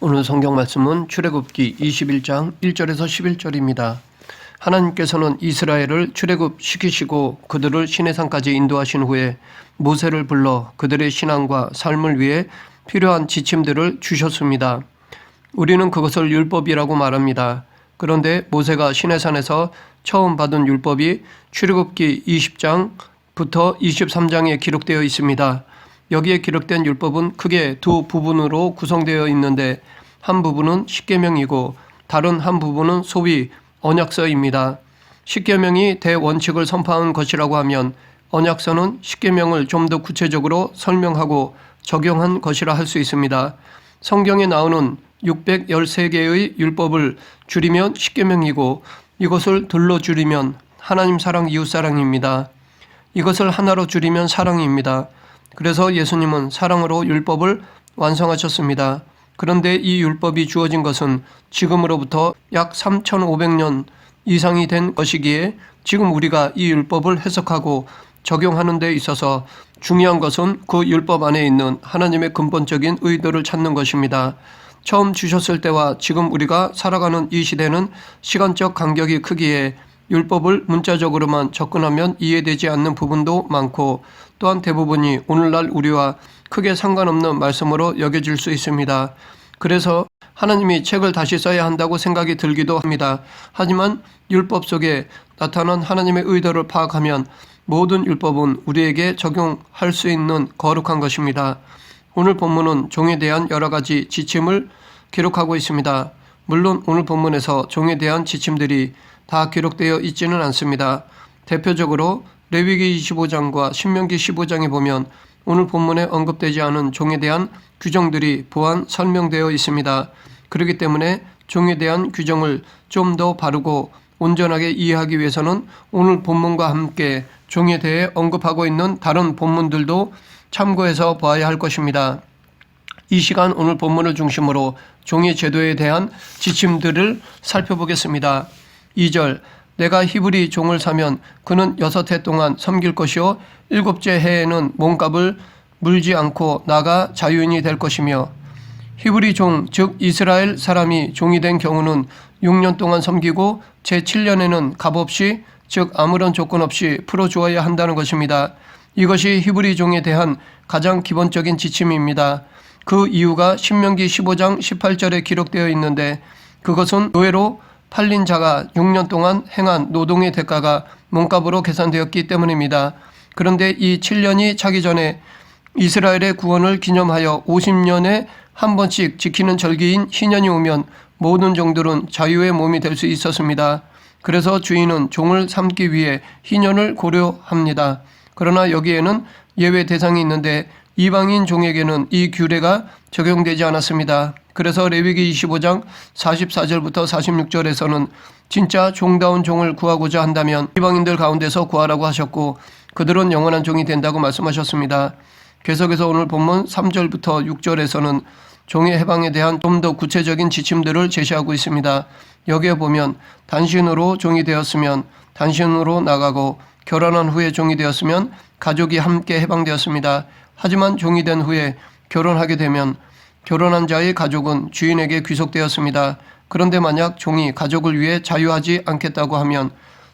오늘 성경 말씀은 출애굽기 21장 1절에서 11절입니다. 하나님께서는 이스라엘을 출애굽시키시고 그들을 시내산까지 인도하신 후에 모세를 불러 그들의 신앙과 삶을 위해 필요한 지침들을 주셨습니다. 우리는 그것을 율법이라고 말합니다. 그런데 모세가 시내산에서 처음 받은 율법이 출애굽기 20장부터 23장에 기록되어 있습니다. 여기에 기록된 율법은 크게 두 부분으로 구성되어 있는데 한 부분은 십계명이고 다른 한 부분은 소위 언약서입니다. 십계명이 대원칙을 선포한 것이라고 하면 언약서는 십계명을 좀 더 구체적으로 설명하고 적용한 것이라 할 수 있습니다. 성경에 나오는 613개의 율법을 줄이면 십계명이고 이것을 둘러 줄이면 하나님 사랑 이웃 사랑입니다. 이것을 하나로 줄이면 사랑입니다. 그래서 예수님은 사랑으로 율법을 완성하셨습니다. 그런데 이 율법이 주어진 것은 지금으로부터 약 3,500년 이상이 된 것이기에 지금 우리가 이 율법을 해석하고 적용하는 데 있어서 중요한 것은 그 율법 안에 있는 하나님의 근본적인 의도를 찾는 것입니다. 처음 주셨을 때와 지금 우리가 살아가는 이 시대는 시간적 간격이 크기에 율법을 문자적으로만 접근하면 이해되지 않는 부분도 많고 또한 대부분이 오늘날 우리와 크게 상관없는 말씀으로 여겨질 수 있습니다. 그래서 하나님이 책을 다시 써야 한다고 생각이 들기도 합니다. 하지만 율법 속에 나타난 하나님의 의도를 파악하면 모든 율법은 우리에게 적용할 수 있는 거룩한 것입니다. 오늘 본문은 종에 대한 여러 가지 지침을 기록하고 있습니다. 물론 오늘 본문에서 종에 대한 지침들이 다 기록되어 있지는 않습니다. 대표적으로 레위기 25장과 신명기 15장에 보면 오늘 본문에 언급되지 않은 종에 대한 규정들이 보안 설명되어 있습니다. 그렇기 때문에 종에 대한 규정을 좀 더 바르고 온전하게 이해하기 위해서는 오늘 본문과 함께 종에 대해 언급하고 있는 다른 본문들도 참고해서 보아야 할 것입니다. 이 시간 오늘 본문을 중심으로 종의 제도에 대한 지침들을 살펴보겠습니다. 2절 내가 히브리 종을 사면 그는 여섯 해 동안 섬길 것이요 일곱째 해에는 몸값을 물지 않고 나가 자유인이 될 것이며 히브리 종, 즉 이스라엘 사람이 종이 된 경우는 6년 동안 섬기고 제7년에는 값없이 즉 아무런 조건 없이 풀어 주어야 한다는 것입니다. 이것이 히브리 종에 대한 가장 기본적인 지침입니다. 그 이유가 신명기 15장 18절에 기록되어 있는데 그것은 의외로 팔린 자가 6년 동안 행한 노동의 대가가 몸값으로 계산되었기 때문입니다. 그런데 이 7년이 차기 전에 이스라엘의 구원을 기념하여 50년에 한 번씩 지키는 절기인 희년이 오면 모든 종들은 자유의 몸이 될 수 있었습니다. 그래서 주인은 종을 삼기 위해 희년을 고려합니다. 그러나 여기에는 예외 대상이 있는데 이방인 종에게는 이 규례가 적용되지 않았습니다. 그래서 레위기 25장 44절부터 46절에서는 진짜 종다운 종을 구하고자 한다면 이방인들 가운데서 구하라고 하셨고 그들은 영원한 종이 된다고 말씀하셨습니다. 계속해서 오늘 본문 3절부터 6절에서는 종의 해방에 대한 좀 더 구체적인 지침들을 제시하고 있습니다. 여기에 보면 단신으로 종이 되었으면 단신으로 나가고 결혼한 후에 종이 되었으면 가족이 함께 해방되었습니다. 하지만 종이 된 후에 결혼하게 되면 결혼한 자의 가족은 주인에게 귀속되었습니다. 그런데 만약 종이 가족을 위해 자유하지 않겠다고 하면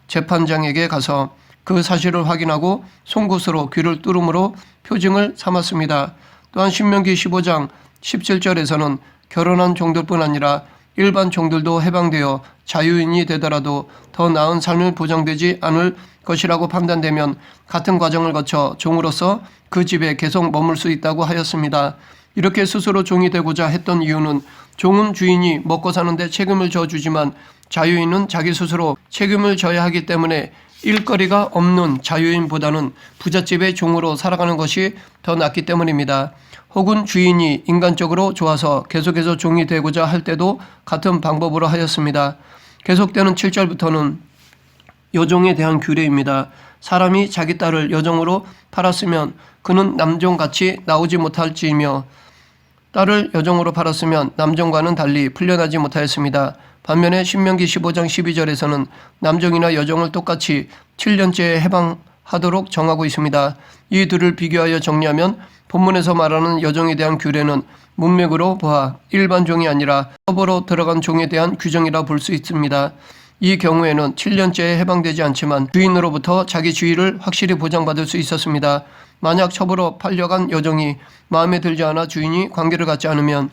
재판장에게 가서 그 사실을 확인하고 송곳으로 귀를 뚫음으로 표징을 삼았습니다. 또한 신명기 15장 17절에서는 결혼한 종들뿐 아니라 일반 종들도 해방되어 자유인이 되더라도 더 나은 삶을 보장되지 않을 것이라고 판단되면 같은 과정을 거쳐 종으로서 그 집에 계속 머물 수 있다고 하였습니다. 이렇게 스스로 종이 되고자 했던 이유는 종은 주인이 먹고 사는데 책임을 져주지만 자유인은 자기 스스로 책임을 져야 하기 때문에 일거리가 없는 자유인보다는 부잣집의 종으로 살아가는 것이 더 낫기 때문입니다. 혹은 주인이 인간적으로 좋아서 계속해서 종이 되고자 할 때도 같은 방법으로 하였습니다. 계속되는 7절부터는 여종에 대한 규례입니다. 사람이 자기 딸을 여종으로 팔았으면 그는 남종같이 나오지 못할지며 딸을 여종으로 팔았으면 남종과는 달리 풀려나지 못하였습니다. 반면에 신명기 15장 12절에서는 남종이나 여종을 똑같이 7년째 해방하도록 정하고 있습니다. 이 둘을 비교하여 정리하면 본문에서 말하는 여종에 대한 규례는 문맥으로 보아 일반 종이 아니라 법으로 들어간 종에 대한 규정이라 볼 수 있습니다. 이 경우에는 7년째에 해방되지 않지만 주인으로부터 자기 주의를 확실히 보장받을 수 있었습니다. 만약 첩으로 팔려간 여종이 마음에 들지 않아 주인이 관계를 갖지 않으면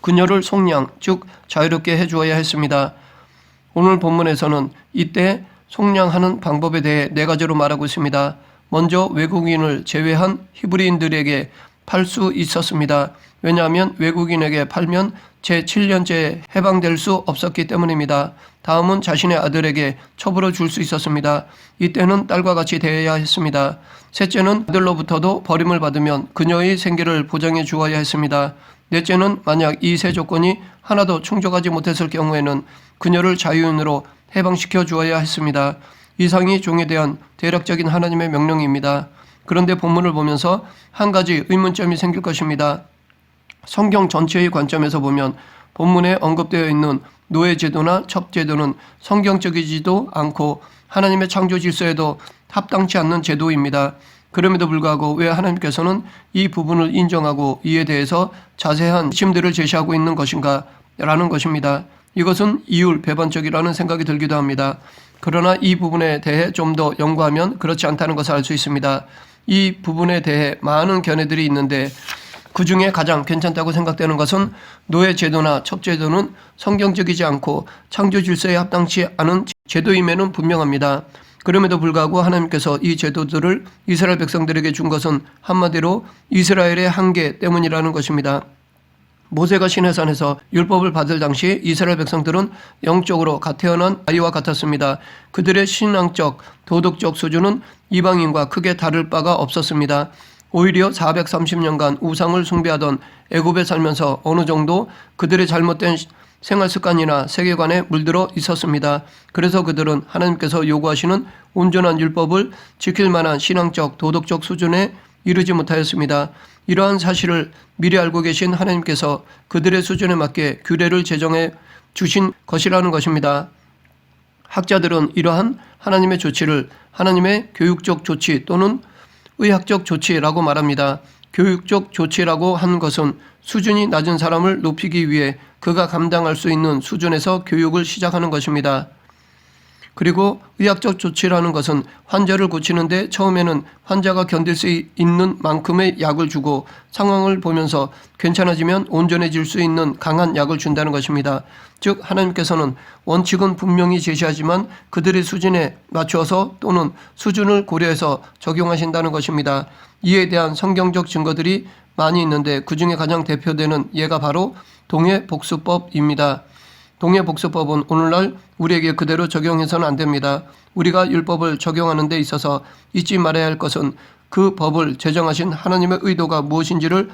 그녀를 속량, 즉 자유롭게 해주어야 했습니다. 오늘 본문에서는 이때 속량하는 방법에 대해 네 가지로 말하고 있습니다. 먼저 외국인을 제외한 히브리인들에게 팔 수 있었습니다. 왜냐하면 외국인에게 팔면 제7년째 해방될 수 없었기 때문입니다. 다음은 자신의 아들에게 첩으로 줄수 있었습니다. 이때는 딸과 같이 대해야 했습니다. 셋째는 아들로부터도 버림을 받으면 그녀의 생계를 보장해 주어야 했습니다. 넷째는 만약 이 세 조건이 하나도 충족하지 못했을 경우에는 그녀를 자유인으로 해방시켜 주어야 했습니다. 이상이 종에 대한 대략적인 하나님의 명령입니다. 그런데 본문을 보면서 한 가지 의문점이 생길 것입니다. 성경 전체의 관점에서 보면 본문에 언급되어 있는 노예 제도나 첩 제도는 성경적이지도 않고 하나님의 창조 질서에도 합당치 않는 제도입니다. 그럼에도 불구하고 왜 하나님께서는 이 부분을 인정하고 이에 대해서 자세한 심들을 제시하고 있는 것인가 라는 것입니다. 이것은 이율 배반적이라는 생각이 들기도 합니다. 그러나 이 부분에 대해 좀 더 연구하면 그렇지 않다는 것을 알 수 있습니다. 이 부분에 대해 많은 견해들이 있는데 그 중에 가장 괜찮다고 생각되는 것은 노예 제도나 첩 제도는 성경적이지 않고 창조 질서에 합당치 않은 제도임에는 분명합니다. 그럼에도 불구하고 하나님께서 이 제도들을 이스라엘 백성들에게 준 것은 한마디로 이스라엘의 한계 때문이라는 것입니다. 모세가 시내산에서 율법을 받을 당시 이스라엘 백성들은 영적으로 갓 태어난 아이와 같았습니다. 그들의 신앙적, 도덕적 수준은 이방인과 크게 다를 바가 없었습니다. 오히려 430년간 우상을 숭배하던 애굽에 살면서 어느 정도 그들의 잘못된 생활 습관이나 세계관에 물들어 있었습니다. 그래서 그들은 하나님께서 요구하시는 온전한 율법을 지킬 만한 신앙적, 도덕적 수준에 이르지 못하였습니다. 이러한 사실을 미리 알고 계신 하나님께서 그들의 수준에 맞게 규례를 제정해 주신 것이라는 것입니다. 학자들은 이러한 하나님의 조치를 하나님의 교육적 조치 또는 의학적 조치라고 말합니다. 교육적 조치라고 한 것은 수준이 낮은 사람을 높이기 위해 그가 감당할 수 있는 수준에서 교육을 시작하는 것입니다. 그리고 의학적 조치라는 것은 환자를 고치는데 처음에는 환자가 견딜 수 있는 만큼의 약을 주고 상황을 보면서 괜찮아지면 온전해질 수 있는 강한 약을 준다는 것입니다. 즉, 하나님께서는 원칙은 분명히 제시하지만 그들의 수준에 맞춰서 또는 수준을 고려해서 적용하신다는 것입니다. 이에 대한 성경적 증거들이 많이 있는데 그 중에 가장 대표되는 예가 바로 동해 복수법입니다. 동해복수법은 오늘날 우리에게 그대로 적용해서는 안 됩니다. 우리가 율법을 적용하는 데 있어서 잊지 말아야 할 것은 그 법을 제정하신 하나님의 의도가 무엇인지를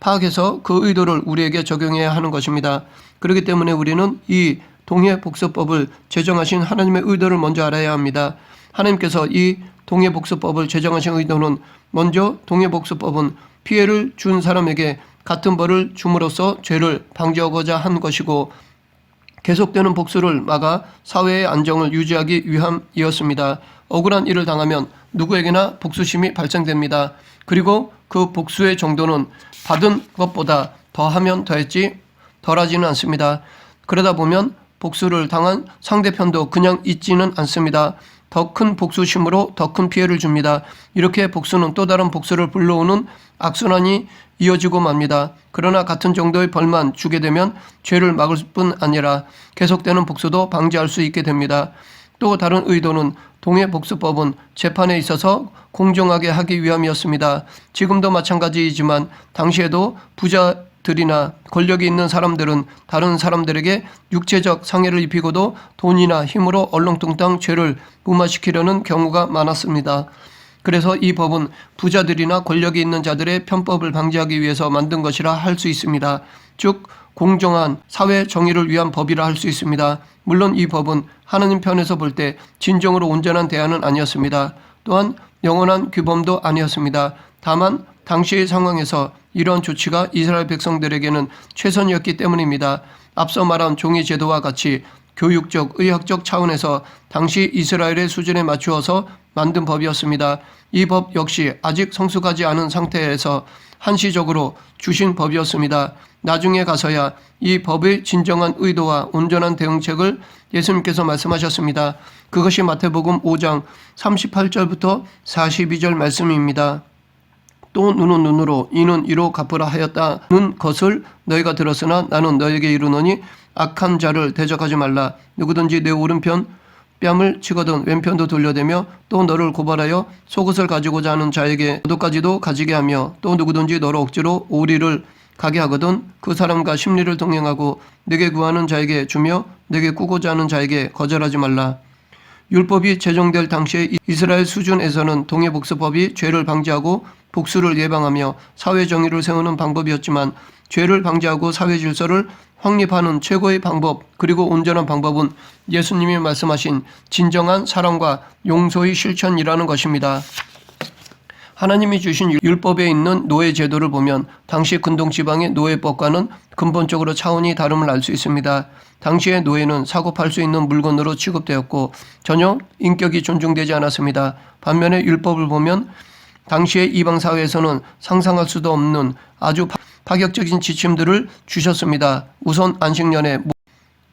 파악해서 그 의도를 우리에게 적용해야 하는 것입니다. 그렇기 때문에 우리는 이 동해복수법을 제정하신 하나님의 의도를 먼저 알아야 합니다. 하나님께서 이 동해복수법을 제정하신 의도는 먼저 동해복수법은 피해를 준 사람에게 같은 벌을 줌으로써 죄를 방지하고자 한 것이고 계속되는 복수를 막아 사회의 안정을 유지하기 위함이었습니다. 억울한 일을 당하면 누구에게나 복수심이 발생됩니다. 그리고 그 복수의 정도는 받은 것보다 더하면 더했지 덜하지는 않습니다. 그러다 보면 복수를 당한 상대편도 그냥 잊지는 않습니다. 더 큰 복수심으로 더 큰 피해를 줍니다. 이렇게 복수는 또 다른 복수를 불러오는 악순환이 이어지고 맙니다. 그러나 같은 정도의 벌만 주게 되면 죄를 막을 뿐 아니라 계속되는 복수도 방지할 수 있게 됩니다. 또 다른 의도는 동해 복수법은 재판에 있어서 공정하게 하기 위함이었습니다. 지금도 마찬가지이지만 당시에도 부자 들이나 권력이 있는 사람들은 다른 사람들에게 육체적 상해를 입히고도 돈이나 힘으로 얼렁뚱땅 죄를 무마시키려는 경우가 많았습니다. 그래서 이 법은 부자들이나 권력이 있는 자들의 편법을 방지하기 위해서 만든 것이라 할 수 있습니다. 즉, 공정한 사회 정의를 위한 법이라 할 수 있습니다. 물론 이 법은 하나님 편에서 볼 때 진정으로 온전한 대안은 아니었습니다. 또한 영원한 규범도 아니었습니다. 다만 당시의 상황에서 이러한 조치가 이스라엘 백성들에게는 최선이었기 때문입니다. 앞서 말한 종이 제도와 같이 교육적, 의학적 차원에서 당시 이스라엘의 수준에 맞추어서 만든 법이었습니다. 이 법 역시 아직 성숙하지 않은 상태에서 한시적으로 주신 법이었습니다. 나중에 가서야 이 법의 진정한 의도와 온전한 대응책을 예수님께서 말씀하셨습니다. 그것이 마태복음 5장 38절부터 42절 말씀입니다. 또 눈은 눈으로 이는 이로 갚으라 하였다는 것을 너희가 들었으나 나는 너에게 이르노니 악한 자를 대적하지 말라. 누구든지 내 오른편 뺨을 치거든 왼편도 돌려대며 또 너를 고발하여 속옷을 가지고자 하는 자에게 도까지도 가지게 하며 또 누구든지 너를 억지로 오리를 가게 하거든 그 사람과 심리를 동행하고 내게 구하는 자에게 주며 내게 꾸고자 하는 자에게 거절하지 말라. 율법이 제정될 당시에 이스라엘 수준에서는 동해복수법이 죄를 방지하고 복수를 예방하며 사회 정의를 세우는 방법이었지만 죄를 방지하고 사회 질서를 확립하는 최고의 방법 그리고 온전한 방법은 예수님이 말씀하신 진정한 사랑과 용서의 실천이라는 것입니다. 하나님이 주신 율법에 있는 노예 제도를 보면 당시 근동 지방의 노예법과는 근본적으로 차원이 다름을 알 수 있습니다. 당시의 노예는 사고 팔 수 있는 물건으로 취급되었고 전혀 인격이 존중되지 않았습니다. 반면에 율법을 보면 당시의 이방 사회에서는 상상할 수도 없는 아주 파- 파격적인 지침들을 주셨습니다. 우선 안식년에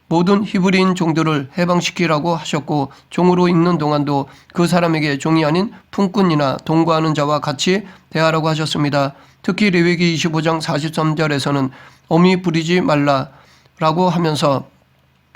모든 히브리인 종들을 해방시키라고 하셨고 종으로 있는 동안도 그 사람에게 종이 아닌 품꾼이나 동거하는 자와 같이 대하라고 하셨습니다. 특히 레위기 25장 43절에서는 어미 부리지 말라라고 하면서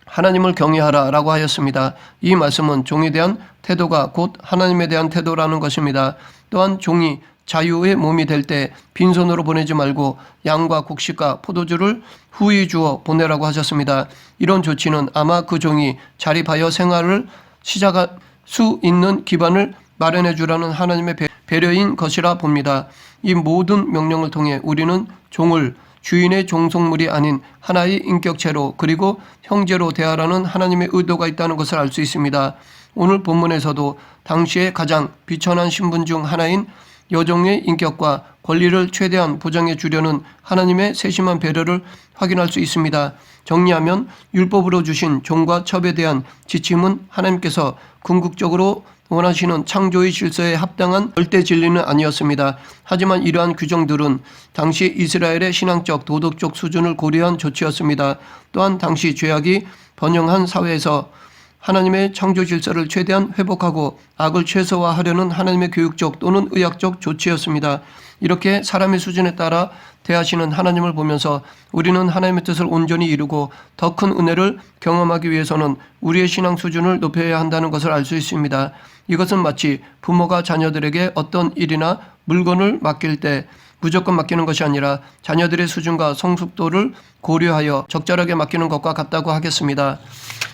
하나님을 경외하라 라고 하였습니다. 이 말씀은 종에 대한 태도가 곧 하나님에 대한 태도라는 것입니다. 또한 종이 자유의 몸이 될 때 빈손으로 보내지 말고 양과 곡식과 포도주를 후히 주어 보내라고 하셨습니다. 이런 조치는 아마 그 종이 자립하여 생활을 시작할 수 있는 기반을 마련해 주라는 하나님의 배- 배려인 것이라 봅니다. 이 모든 명령을 통해 우리는 종을 주인의 종속물이 아닌 하나의 인격체로 그리고 형제로 대하라는 하나님의 의도가 있다는 것을 알 수 있습니다. 오늘 본문에서도 당시의 가장 비천한 신분 중 하나인 여종의 인격과 권리를 최대한 보장해 주려는 하나님의 세심한 배려를 확인할 수 있습니다. 정리하면 율법으로 주신 종과 첩에 대한 지침은 하나님께서 궁극적으로 원하시는 창조의 질서에 합당한 절대 진리는 아니었습니다. 하지만 이러한 규정들은 당시 이스라엘의 신앙적 도덕적 수준을 고려한 조치였습니다. 또한 당시 죄악이 번영한 사회에서 하나님의 창조 질서를 최대한 회복하고 악을 최소화하려는 하나님의 교육적 또는 의학적 조치였습니다. 이렇게 사람의 수준에 따라 대하시는 하나님을 보면서 우리는 하나님의 뜻을 온전히 이루고 더 큰 은혜를 경험하기 위해서는 우리의 신앙 수준을 높여야 한다는 것을 알 수 있습니다. 이것은 마치 부모가 자녀들에게 어떤 일이나 물건을 맡길 때 무조건 맡기는 것이 아니라 자녀들의 수준과 성숙도를 고려하여 적절하게 맡기는 것과 같다고 하겠습니다.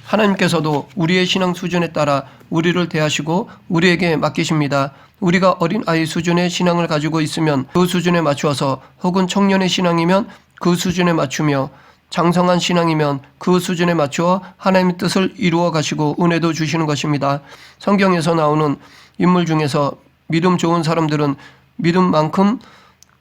하나님께서도 우리의 신앙 수준에 따라 우리를 대하시고 우리에게 맡기십니다. 우리가 어린 아이 수준의 신앙을 가지고 있으면 그 수준에 맞추어서 혹은 청년의 신앙이면 그 수준에 맞추며 장성한 신앙이면 그 수준에 맞추어 하나님의 뜻을 이루어 가시고 은혜도 주시는 것입니다. 성경에서 나오는 인물 중에서 믿음 좋은 사람들은 믿음만큼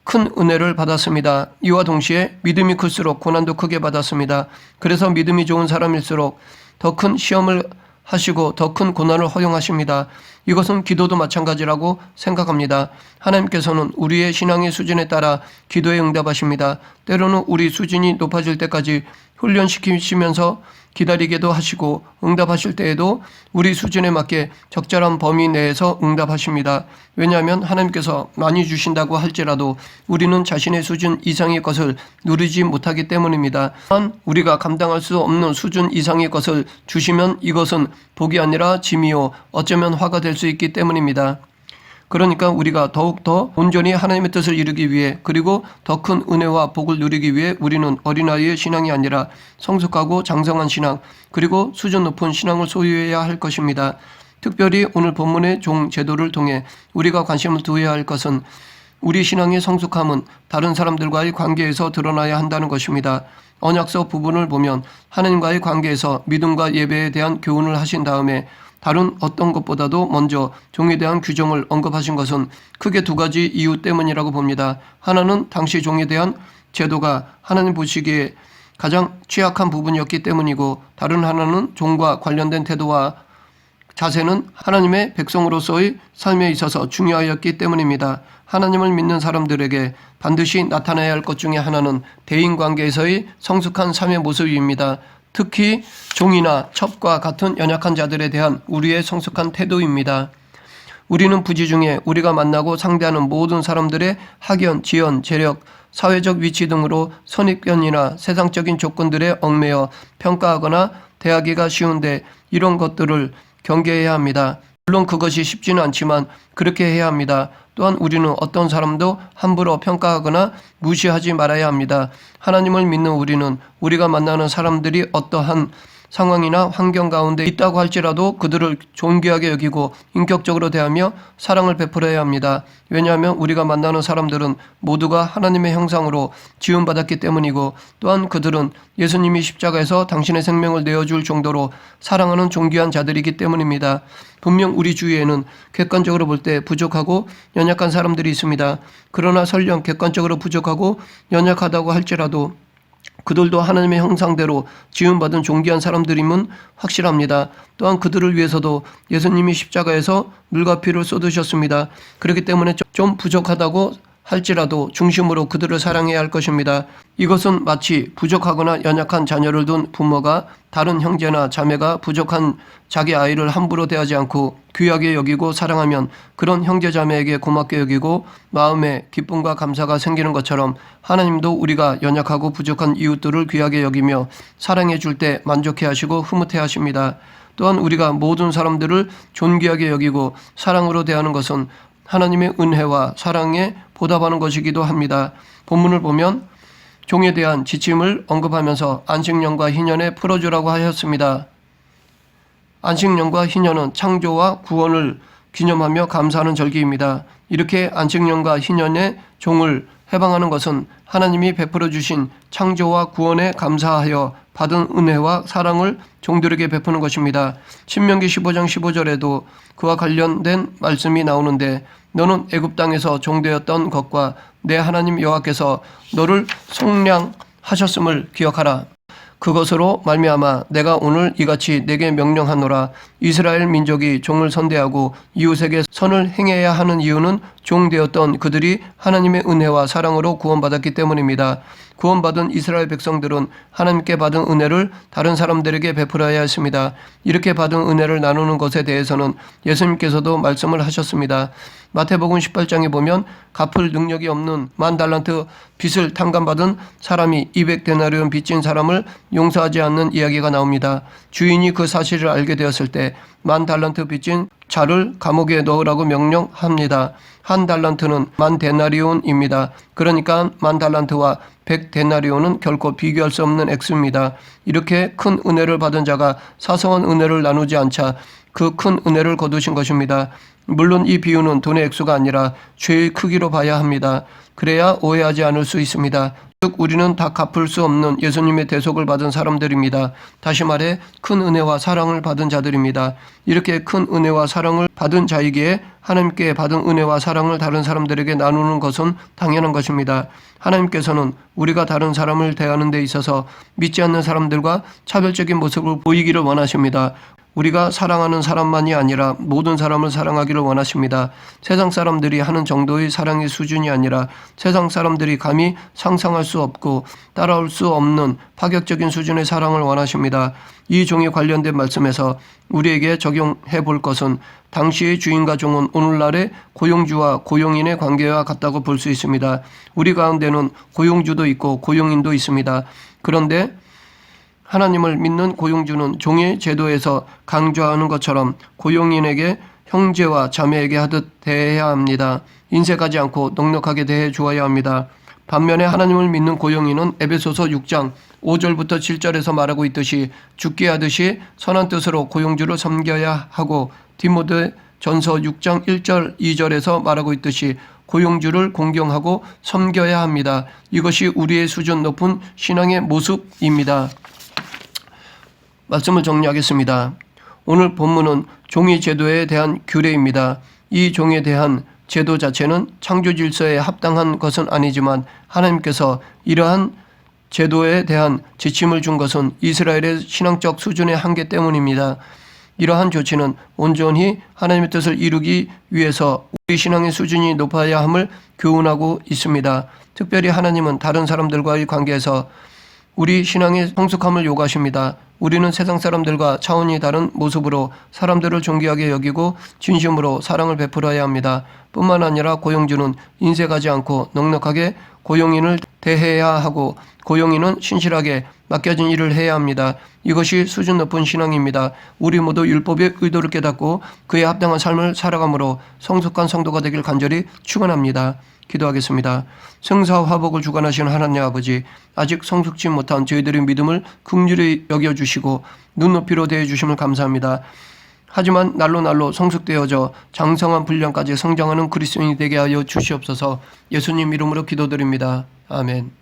큰 은혜를 받았습니다. 이와 동시에 믿음이 클수록 고난도 크게 받았습니다. 그래서 믿음이 좋은 사람일수록 더 큰 시험을 하시고 더 큰 고난을 허용하십니다. 이것은 기도도 마찬가지라고 생각합니다. 하나님께서는 우리의 신앙의 수준에 따라 기도에 응답하십니다. 때로는 우리 수준이 높아질 때까지 훈련시키시면서 기다리게도 하시고 응답하실 때에도 우리 수준에 맞게 적절한 범위 내에서 응답하십니다. 왜냐하면 하나님께서 많이 주신다고 할지라도 우리는 자신의 수준 이상의 것을 누리지 못하기 때문입니다. 또한 우리가 감당할 수 없는 수준 이상의 것을 주시면 이것은 복이 아니라 짐이요 어쩌면 화가 될수 있기 때문입니다. 그러니까 우리가 더욱더 온전히 하나님의 뜻을 이루기 위해 그리고 더 큰 은혜와 복을 누리기 위해 우리는 어린아이의 신앙이 아니라 성숙하고 장성한 신앙 그리고 수준 높은 신앙을 소유해야 할 것입니다. 특별히 오늘 본문의 종 제도를 통해 우리가 관심을 두어야 할 것은 우리 신앙의 성숙함은 다른 사람들과의 관계에서 드러나야 한다는 것입니다. 언약서 부분을 보면 하나님과의 관계에서 믿음과 예배에 대한 교훈을 하신 다음에 다른 어떤 것보다도 먼저 종에 대한 규정을 언급하신 것은 크게 두 가지 이유 때문이라고 봅니다. 하나는 당시 종에 대한 제도가 하나님 보시기에 가장 취약한 부분이었기 때문이고 다른 하나는 종과 관련된 태도와 자세는 하나님의 백성으로서의 삶에 있어서 중요하였기 때문입니다. 하나님을 믿는 사람들에게 반드시 나타나야 할 것 중에 하나는 대인 관계에서의 성숙한 삶의 모습입니다. 특히 종이나 첩과 같은 연약한 자들에 대한 우리의 성숙한 태도입니다. 우리는 부지 중에 우리가 만나고 상대하는 모든 사람들의 학연, 지연, 재력, 사회적 위치 등으로 선입견이나 세상적인 조건들에 얽매여 평가하거나 대하기가 쉬운데 이런 것들을 경계해야 합니다. 물론 그것이 쉽지는 않지만 그렇게 해야 합니다. 또한 우리는 어떤 사람도 함부로 평가하거나 무시하지 말아야 합니다. 하나님을 믿는 우리는 우리가 만나는 사람들이 어떠한 상황이나 환경 가운데 있다고 할지라도 그들을 존귀하게 여기고 인격적으로 대하며 사랑을 베풀어야 합니다. 왜냐하면 우리가 만나는 사람들은 모두가 하나님의 형상으로 지음받았기 때문이고 또한 그들은 예수님이 십자가에서 당신의 생명을 내어줄 정도로 사랑하는 존귀한 자들이기 때문입니다. 분명 우리 주위에는 객관적으로 볼 때 부족하고 연약한 사람들이 있습니다. 그러나 설령 객관적으로 부족하고 연약하다고 할지라도 그들도 하나님의 형상대로 지음받은 존귀한 사람들임은 확실합니다. 또한 그들을 위해서도 예수님이 십자가에서 물과 피를 쏟으셨습니다. 그렇기 때문에 좀 부족하다고 할지라도 중심으로 그들을 사랑해야 할 것입니다. 이것은 마치 부족하거나 연약한 자녀를 둔 부모가 다른 형제나 자매가 부족한 자기 아이를 함부로 대하지 않고 귀하게 여기고 사랑하면 그런 형제 자매에게 고맙게 여기고 마음에 기쁨과 감사가 생기는 것처럼 하나님도 우리가 연약하고 부족한 이웃들을 귀하게 여기며 사랑해 줄 때 만족해 하시고 흐뭇해 하십니다. 또한 우리가 모든 사람들을 존귀하게 여기고 사랑으로 대하는 것은 하나님의 은혜와 사랑에 보답하는 것이기도 합니다. 본문을 보면 종에 대한 지침을 언급하면서 안식년과 희년에 풀어주라고 하였습니다. 안식년과 희년은 창조와 구원을 기념하며 감사하는 절기입니다. 이렇게 안식년과 희년의 종을 해방하는 것은 하나님이 베풀어 주신 창조와 구원에 감사하여 받은 은혜와 사랑을 종들에게 베푸는 것입니다. 신명기 15장 15절에도 그와 관련된 말씀이 나오는데 너는 애굽 땅에서 종되었던 것과 내 하나님 여호와께서 너를 속량하셨음을 기억하라. 그것으로 말미암아 내가 오늘 이같이 내게 명령하노라 이스라엘 민족이 종을 선대하고 이웃에게 선을 행해야 하는 이유는 종되었던 그들이 하나님의 은혜와 사랑으로 구원받았기 때문입니다. 구원받은 이스라엘 백성들은 하나님께 받은 은혜를 다른 사람들에게 베풀어야 했습니다. 이렇게 받은 은혜를 나누는 것에 대해서는 예수님께서도 말씀을 하셨습니다. 마태복음 18장에 보면 갚을 능력이 없는 만 달란트 빚을 탕감받은 사람이 200데나리온 빚진 사람을 용서하지 않는 이야기가 나옵니다. 주인이 그 사실을 알게 되었을 때 만 달란트 빚진 자를 감옥에 넣으라고 명령합니다. 한 달란트는 만 데나리온입니다. 그러니까 만 달란트와 백 데나리온은 결코 비교할 수 없는 액수입니다. 이렇게 큰 은혜를 받은 자가 사소한 은혜를 나누지 않자 그 큰 은혜를 거두신 것입니다. 물론 이 비유는 돈의 액수가 아니라 죄의 크기로 봐야 합니다. 그래야 오해하지 않을 수 있습니다. 즉 우리는 다 갚을 수 없는 예수님의 대속을 받은 사람들입니다. 다시 말해 큰 은혜와 사랑을 받은 자들입니다. 이렇게 큰 은혜와 사랑을 받은 자이기에 하나님께 받은 은혜와 사랑을 다른 사람들에게 나누는 것은 당연한 것입니다. 하나님께서는 우리가 다른 사람을 대하는 데 있어서 믿지 않는 사람들과 차별적인 모습을 보이기를 원하십니다. 우리가 사랑하는 사람만이 아니라 모든 사람을 사랑하기를 원하십니다. 세상 사람들이 하는 정도의 사랑의 수준이 아니라 세상 사람들이 감히 상상할 수 없고 따라올 수 없는 파격적인 수준의 사랑을 원하십니다. 이 종에 관련된 말씀에서 우리에게 적용해 볼 것은 당시의 주인과 종은 오늘날의 고용주와 고용인의 관계와 같다고 볼 수 있습니다. 우리 가운데는 고용주도 있고 고용인도 있습니다. 그런데 하나님을 믿는 고용주는 종의 제도에서 강조하는 것처럼 고용인에게 형제와 자매에게 하듯 대해야 합니다. 인색하지 않고 넉넉하게 대해 주어야 합니다. 반면에 하나님을 믿는 고용인은 에베소서 6장 5절부터 7절에서 말하고 있듯이 죽게 하듯이 선한 뜻으로 고용주를 섬겨야 하고 디모데 전서 6장 1절 2절에서 말하고 있듯이 고용주를 공경하고 섬겨야 합니다. 이것이 우리의 수준 높은 신앙의 모습입니다. 말씀을 정리하겠습니다. 오늘 본문은 종이 제도에 대한 규례입니다. 이 종에 대한 제도 자체는 창조 질서에 합당한 것은 아니지만 하나님께서 이러한 제도에 대한 지침을 준 것은 이스라엘의 신앙적 수준의 한계 때문입니다. 이러한 조치는 온전히 하나님의 뜻을 이루기 위해서 우리 신앙의 수준이 높아야 함을 교훈하고 있습니다. 특별히 하나님은 다른 사람들과의 관계에서 우리 신앙의 성숙함을 요구하십니다. 우리는 세상 사람들과 차원이 다른 모습으로 사람들을 존귀하게 여기고 진심으로 사랑을 베풀어야 합니다. 뿐만 아니라 고용주는 인색하지 않고 넉넉하게 고용인을 대해야 하고 고용인은 신실하게 맡겨진 일을 해야 합니다. 이것이 수준 높은 신앙입니다. 우리 모두 율법의 의도를 깨닫고 그에 합당한 삶을 살아감으로 성숙한 성도가 되길 간절히 축원합니다. 기도하겠습니다. 성사 화복을 주관하시는 하나님 아버지, 아직 성숙지 못한 저희들의 믿음을 긍휼히 여겨 주시고 눈높이로 대해 주심을 감사합니다. 하지만 날로 날로 성숙되어져 장성한 분량까지 성장하는 그리스도인이 되게 하여 주시옵소서. 예수님 이름으로 기도드립니다. 아멘.